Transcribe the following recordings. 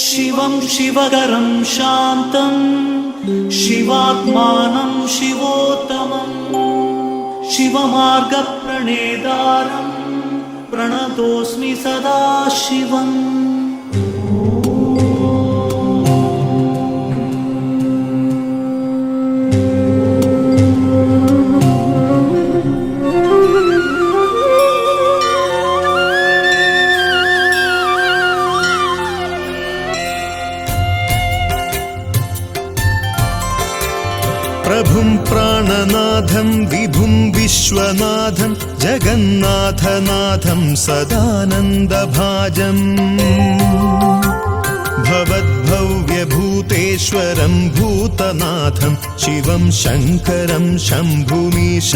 शिवं शिवकरं शान्तम् शिवात्मानं शिवोत्तमम् शिवमार्गप्रणेदारम् प्रणतोऽस्मि सदा शिवम् प्रभुं प्राणनाथं विभुं विश्वनाथं जगन्नाथनाथं सदानन्दभाजम् भवद्भव्यभूतेश्वरं भूतनाथं शिवं शङ्करं शम्भुमीशानमीढे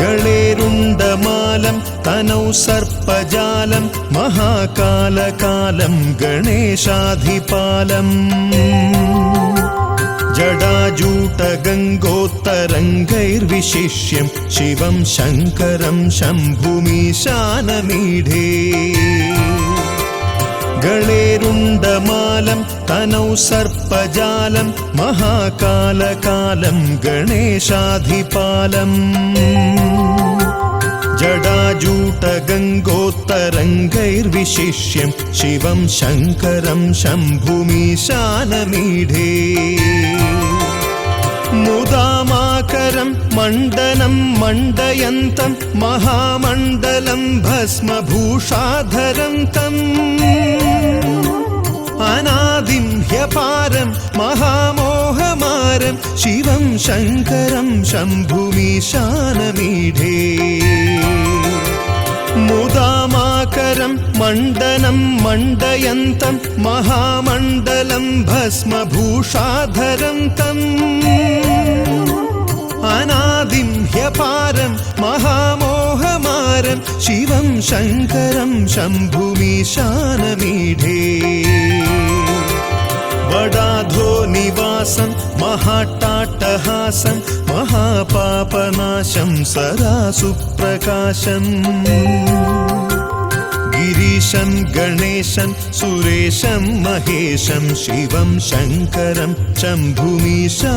गळेरुण्डमालं तनौ सर्पजालं महाकालकालं गणेशाधिपालम् जडाजूटगङ्गोत्तरङ्गैर्विशिष्यं शिवं शङ्करं शम्भुमीशानमीढे ഗണേരുണ്ടമാലം തനൗ സർപ്പജാലം മഹാകാലകാലം ഗണേശാധിപാലം. ജടാജൂട്ടഗംഗോത്തരംഗൈർവിശിഷ്യം ശിവം ശങ്കരം ശംഭുമീശാനമീഢേ മുദാമ मण्डनं मण्डयन्तं महामण्डलं भस्मभूषाधरं तम् अनादिं ह्यपारं महामोहमारं शिवं शङ्करं शम्भुमीशानमीढे। मुदामाकरं मण्डनं मण्डयन्तं महामण्डलं भस्मभूषाधरं तम् അനാദിം ഹ്യപാരം മഹാമോഹമാരം ശിവം ശങ്കരം ശംഭുമീശാനമീഢേ വടാധോ നിവാസം മഹാട്ടാട്ടഹാസം മഹാപാപനാശം സദാ സുപ്രകാശം. गिरीशं गणेशं सुरेशं महेशं शिवं शङ्करं शम्भुमीशानमीढे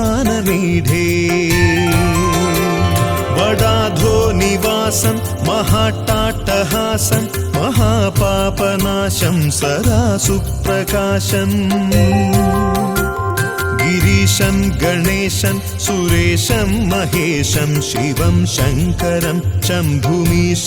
वडाधो निवासं महाट्टाटहासं महापापनाशं सदा सुप्रकाशम् गिरीशं गणेशं सुरेशं महेशं शिवं शङ्करं शम्भुमीशानमीढे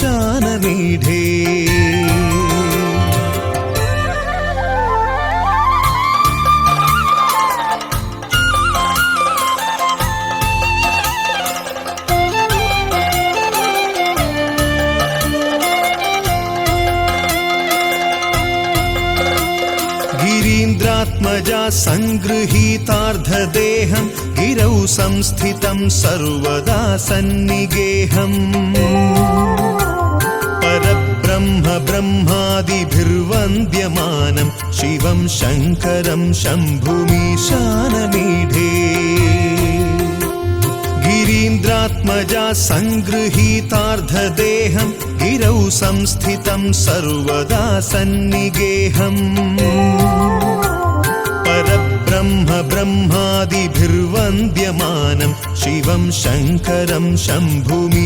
संस्थितं सर्वदा सन्निगेहम्। परब्रह्म ब्रह्मादिभिर्वन्द्यमानं शिवं शङ्करं शम्भुमीशानमीढे। गिरीन्द्रात्मजा सङ्गृहीतार्धदेहं गिरौ संस्थितं सर्वदा सन्निगेहम् परब्रह्म ब्रह्मादिभिर्वन्द्यमानं शिवं शङ्करं शम्भुमीशानमीढे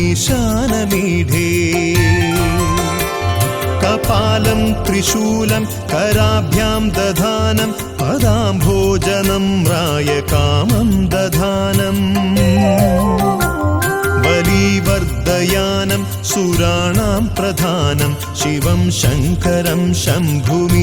कपालं त्रिशूलं कराभ्यां दधानं पदाम्भोजनं रायकामं दधानम् बलीवर्दयानं सुराणां प्रधानं शिवं शङ्करं शम्भुमीशानमीढे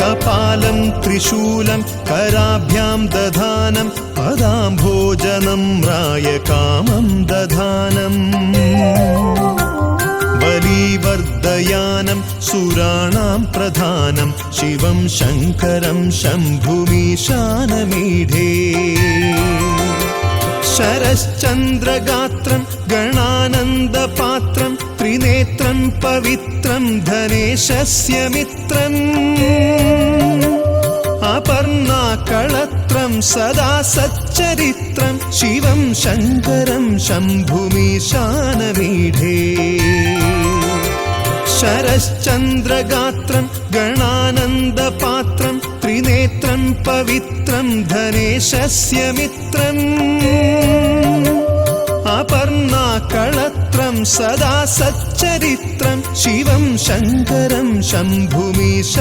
കപാലം ത്രിശൂലം കരാഭ്യാം ദധാനം പദാംഭോജനം രായ കാമം ദധാനം. ബലീവർദ്ധയാനം സുരാണാം പ്രധാനം ശിവം ശങ്കരം ശംഭുമീശാനമീഢേ ശരശ്ചന്ദ്രഗാത്രം ഗണാനന്ദപാത്രം നേത്രൻ പവിത്രൻ ധനേശസ്യ മിത്രൻ അപർണാകളത്രം സദാ സച്ചരിത്രം ശിവം ശങ്കരം ശംഭുമീശാനമീഢേ ശരശ്ചന്ദ്രഗാത്രം ഗണാനന്ദപാത്രം ത്രിനേത്രം പവിത്രം ധനേശസ്യ മിത്രൻ അപർണാകളത്രം സദാ സച്ചരിത്രം ശിവം ശങ്കരം ശംഭുമീശാനപീഠേ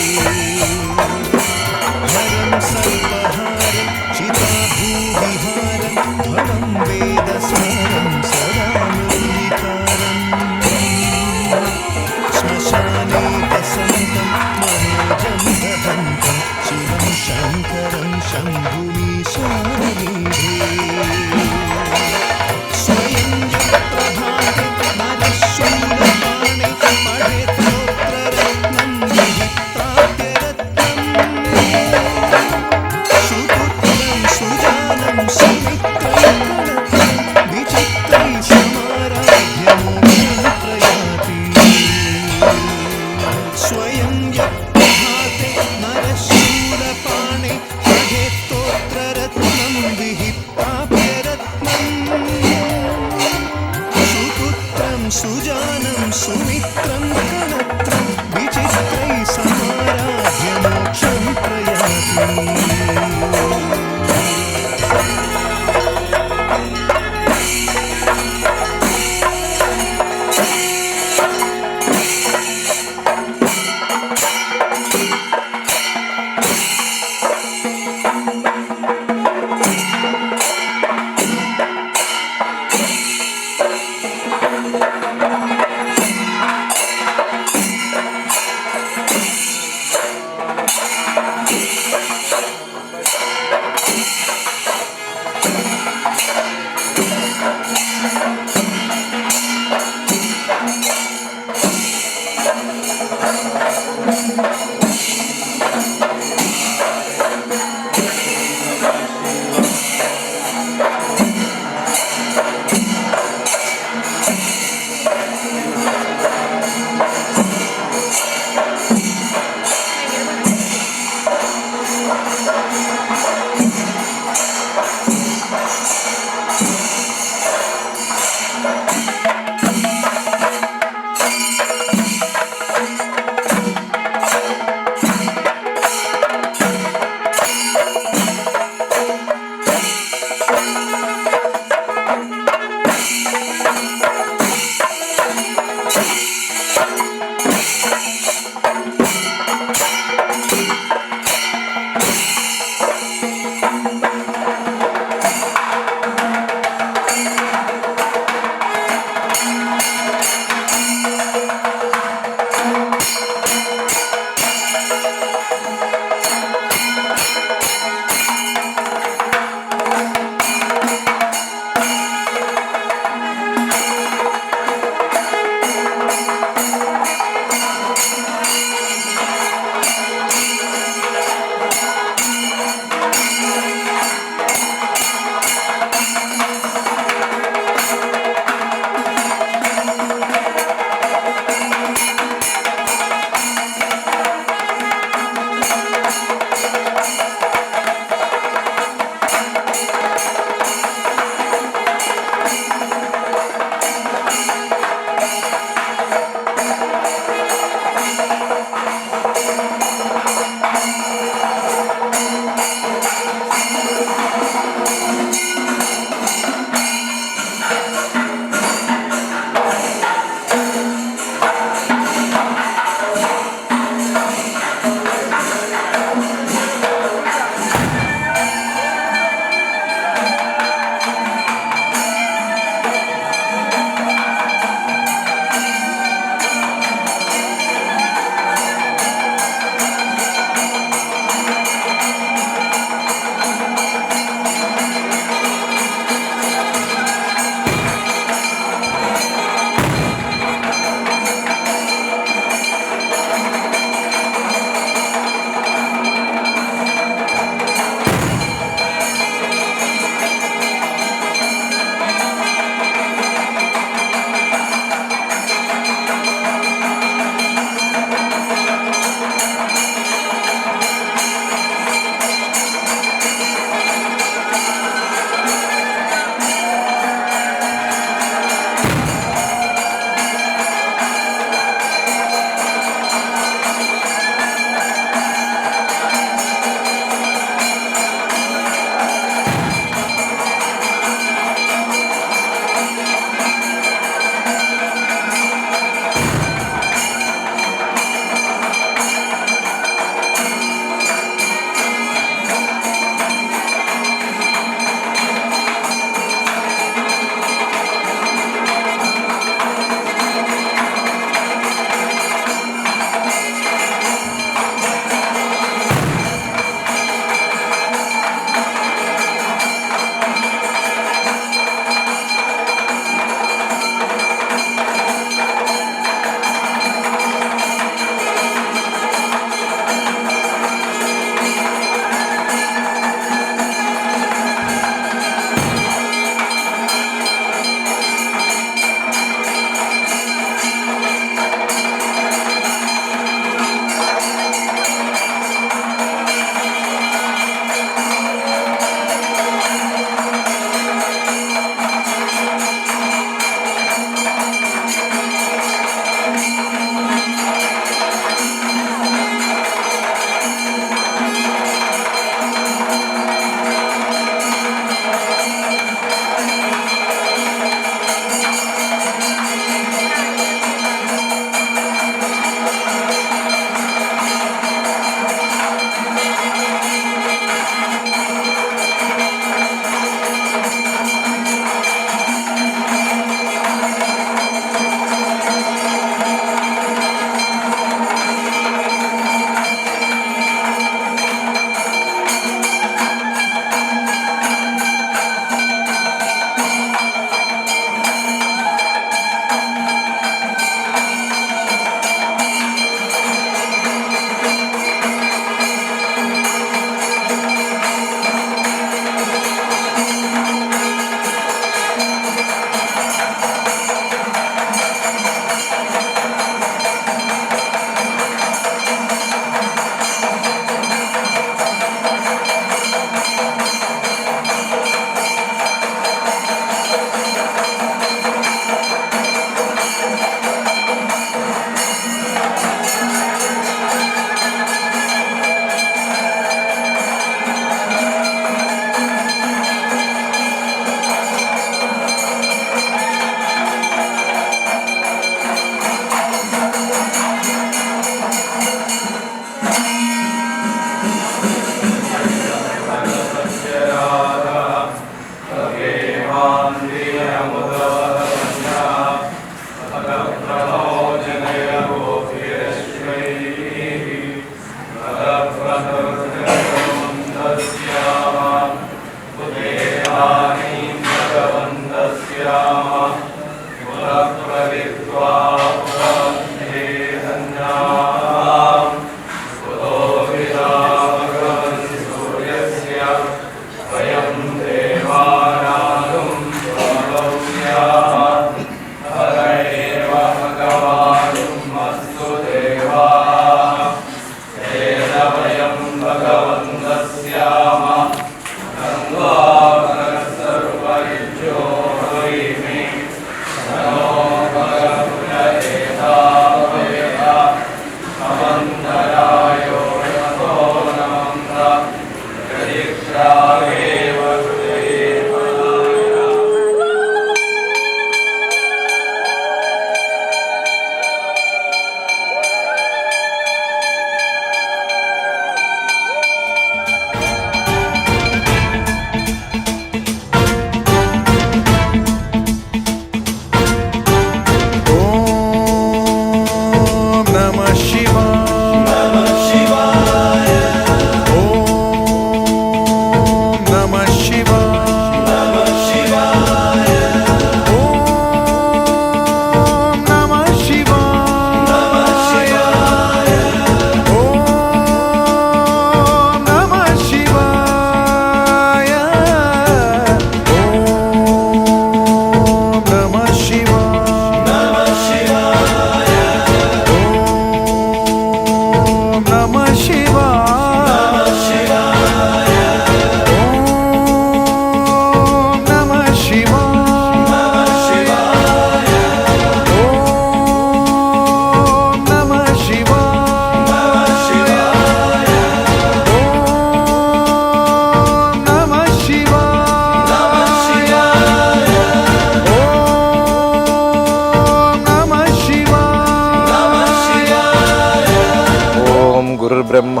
ബ്രഹ്മ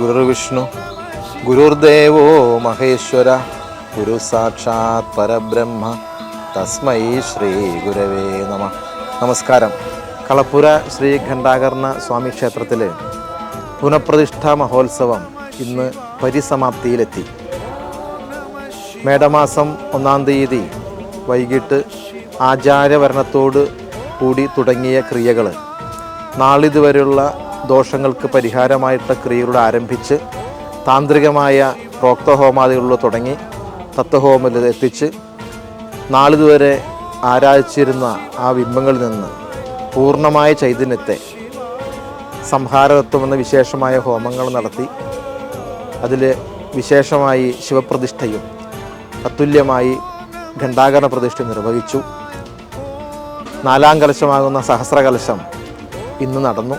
ഗുരുർവിഷ്ണു ഗുരുർദേവോ മഹേശ്വര ഗുരു സാക്ഷാത് പരബ്രഹ്മ തസ്മൈ ശ്രീ ഗുരവേ നമ. നമസ്കാരം. കളപ്പുര ശ്രീ ഘണ്ടാകർണ സ്വാമി ക്ഷേത്രത്തിൽ പുനഃപ്രതിഷ്ഠാ മഹോത്സവം ഇന്ന് പരിസമാപ്തിയിലെത്തി. മേടമാസം ഒന്നാം തീയതി വൈകിട്ട് ആചാരവരണത്തോട് കൂടി തുടങ്ങിയ ക്രിയകൾ നാളിതുവരെയുള്ള ദോഷങ്ങൾക്ക് പരിഹാരമായിട്ടുള്ള ക്രിയകളുടെ ആരംഭിച്ച് താന്ത്രികമായ പ്രോക്തഹോമാദികളിലൂടെ തുടങ്ങി തത്വഹോമിൽ എത്തിച്ച് നാളിതുവരെ ആരാധിച്ചിരുന്ന ആ ബിംബങ്ങളിൽ നിന്ന് പൂർണമായ ചൈതന്യത്തെ സംഹാരതത്വം എന്ന വിശേഷമായ ഹോമങ്ങൾ നടത്തി അതിൽ വിശേഷമായി ശിവപ്രതിഷ്ഠയും അതുല്യമായി ഘണ്ടാകരണ പ്രതിഷ്ഠ നിർവഹിച്ചു. നാലാം കലശമാകുന്ന സഹസ്രകലശം ഇന്ന് നടന്നു.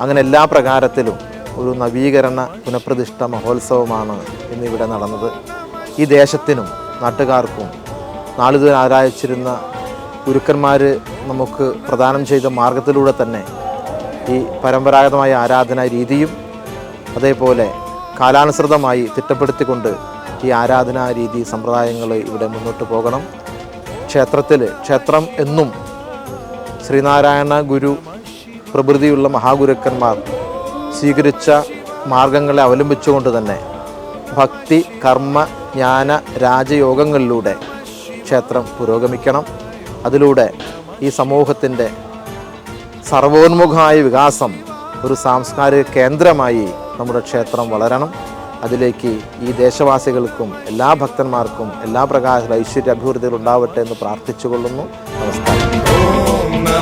അങ്ങനെ എല്ലാ പ്രകാരത്തിലും ഒരു നവീകരണ പുനഃപ്രതിഷ്ഠ മഹോത്സവമാണ് ഇന്നിവിടെ നടന്നത്. ഈ ദേശത്തിനും നാട്ടുകാർക്കും നാളിതുവരെ ആരാധിച്ചിരുന്ന ഗുരുക്കന്മാർ നമുക്ക് പ്രദാനം ചെയ്ത മാർഗത്തിലൂടെ തന്നെ ഈ പരമ്പരാഗതമായ ആരാധനാ രീതിയും അതേപോലെ കാലാനുസൃതമായി തിട്ടപ്പെടുത്തിക്കൊണ്ട് ഈ ആരാധനാ രീതി സമ്പ്രദായങ്ങൾ ഇവിടെ മുന്നോട്ട് പോകണം. ക്ഷേത്രത്തിൽ ക്ഷേത്രം എന്നും ശ്രീനാരായണ ഗുരു പ്രഭൃതിയുള്ള മഹാഗുരുക്കന്മാർ സ്വീകരിച്ച മാർഗങ്ങളെ അവലംബിച്ചുകൊണ്ട് തന്നെ ഭക്തി കർമ്മ ജ്ഞാന രാജയോഗങ്ങളിലൂടെ ക്ഷേത്രം പുരോഗമിക്കണം. അതിലൂടെ ഈ സമൂഹത്തിന്റെ സർവോന്മുഖമായ വികാസം ഒരു സാംസ്കാരിക കേന്ദ്രമായി നമ്മുടെ ക്ഷേത്രം വളരണം. അതിലേക്ക് ഈ ദേശവാസികൾക്കും എല്ലാ ഭക്തന്മാർക്കും എല്ലാ പ്രകാശ ഐശ്വര്യ അഭിവൃദ്ധികൾ ഉണ്ടാവട്ടെ എന്ന് പ്രാർത്ഥിച്ചുകൊള്ളുന്നു. നമസ്കാരം.